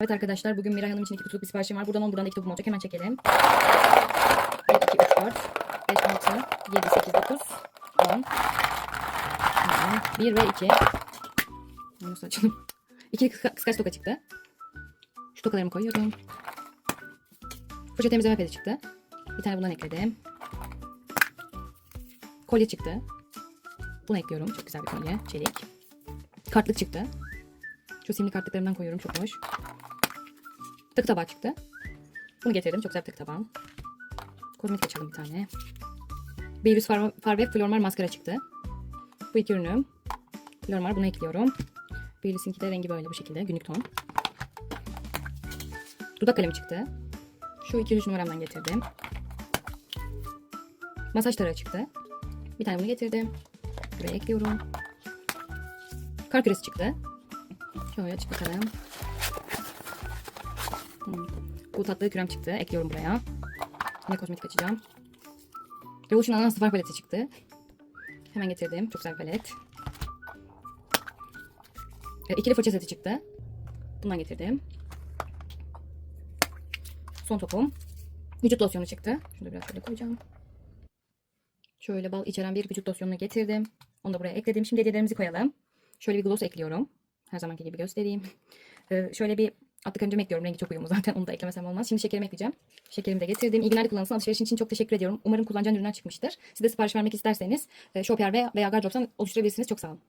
Evet arkadaşlar bugün Miray Hanım için iki kutluluk bir siparişim var. Buradan 10 buradan da iki topum olacak. Hemen çekelim. 1, 2, 3, 4, 5, 6, 7, 8, 9, 10. 1 ve 2. Nasıl açalım? 2 kıskaç toka çıktı. Şu tokalarımı koyuyorum. Poşet temizleme pedi çıktı. Bir tane bundan ekledim. Kolye çıktı. Bunu ekliyorum. Çok güzel bir kolye. Çelik. Kartlık çıktı. Şu simli kartlıklarımdan koyuyorum. Çok hoş. Takı tabağı çıktı. Bunu getirdim. Çok güzel bir takı tabağım. Kozmetik açalım bir tane. Yüz far, far ve flormar maskara çıktı. Bu iki ürünüm. Flormar bunu ekliyorum. Birlisinki de rengi böyle bu şekilde. Günlük ton. Dudak kalemi çıktı. Şu iki üç numaramdan getirdim. Masaj tarağı çıktı. Bir tane bunu getirdim. Buraya ekliyorum. Kar küresi çıktı. Şöyle. Hmm. Bu tatlı krem çıktı. Ekliyorum buraya. Yine kozmetik açacağım. Revolution ananas far paleti çıktı. Hemen getirdim. Çok güzel palet. E, ikili fırça seti çıktı. Bundan getirdim. Son topum. Vücut losyonu çıktı. Şunu da biraz şöyle koyacağım. Şöyle bal içeren bir vücut losyonunu getirdim. Onu da buraya ekledim. Şimdi hediyelerimizi koyalım. Şöyle bir gloss ekliyorum. Her zamanki gibi göstereyim. Ee, şöyle bir karıncam ekliyorum. Rengi çok uyumlu zaten. Onu da eklemesem olmaz. Şimdi şekerimi ekleyeceğim. Şekerimi de getirdim. İyi günler kullanılsın. Alışverişin için çok teşekkür ediyorum. Umarım kullanacağın ürünler çıkmıştır. Siz de sipariş vermek isterseniz e, Shoper veya, veya Gardrop'tan oluşturabilirsiniz. Çok sağ olun.